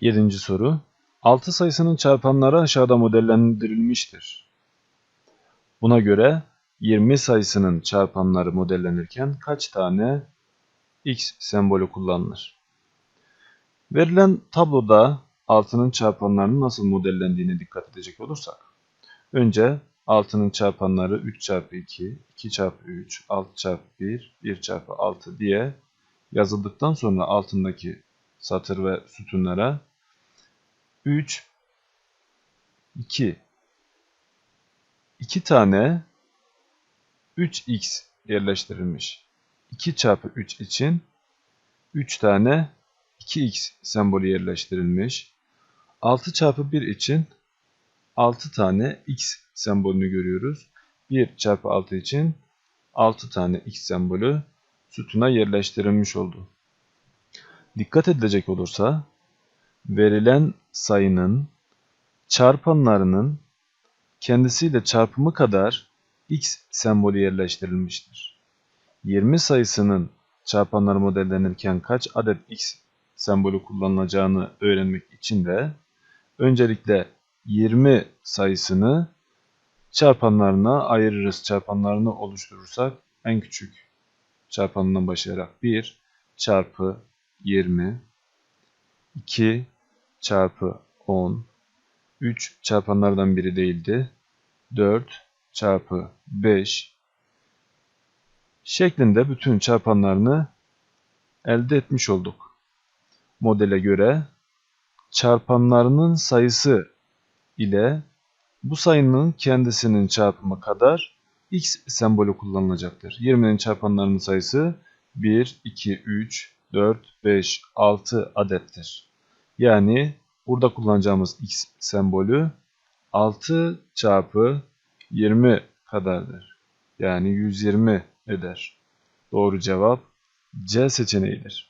Yedinci soru. 6 sayısının çarpanları aşağıda modellendirilmiştir. Buna göre 20 sayısının çarpanları modellenirken kaç tane x sembolü kullanılır? Verilen tabloda 6'nın çarpanlarının nasıl modellendiğine dikkat edecek olursak. Önce 6'nın çarpanları 3 çarpı 2, 2 çarpı 3, 6 çarpı 1, 1 çarpı 6 diye yazıldıktan sonra altındaki satır ve sütunlara 3, 2, 2 tane 3x yerleştirilmiş. 2 çarpı 3 için 3 tane 2x sembolü yerleştirilmiş. 6 çarpı 1 için 6 tane x sembolünü görüyoruz. 1 çarpı 6 için 6 tane x sembolü sütuna yerleştirilmiş oldu. Dikkat edilecek olursa verilen sayının çarpanlarının kendisiyle çarpımı kadar x sembolü yerleştirilmiştir. 20 sayısının çarpanları modellenirken kaç adet x sembolü kullanılacağını öğrenmek için de öncelikle 20 sayısını çarpanlarına ayırırız. Çarpanlarını oluşturursak en küçük çarpanından başlayarak 1 çarpı 20 2 çarpı 10 3 çarpanlardan biri değildi. 4 çarpı 5 şeklinde bütün çarpanlarını elde etmiş olduk. Modele göre çarpanlarının sayısı ile bu sayının kendisinin çarpımı kadar x sembolü kullanılacaktır. 20'nin çarpanlarının sayısı 1, 2, 3, 4, 5, 6 adettir. Yani burada kullanacağımız x sembolü 6 çarpı 20 kadardır. Yani 120 eder. Doğru cevap C seçeneğidir.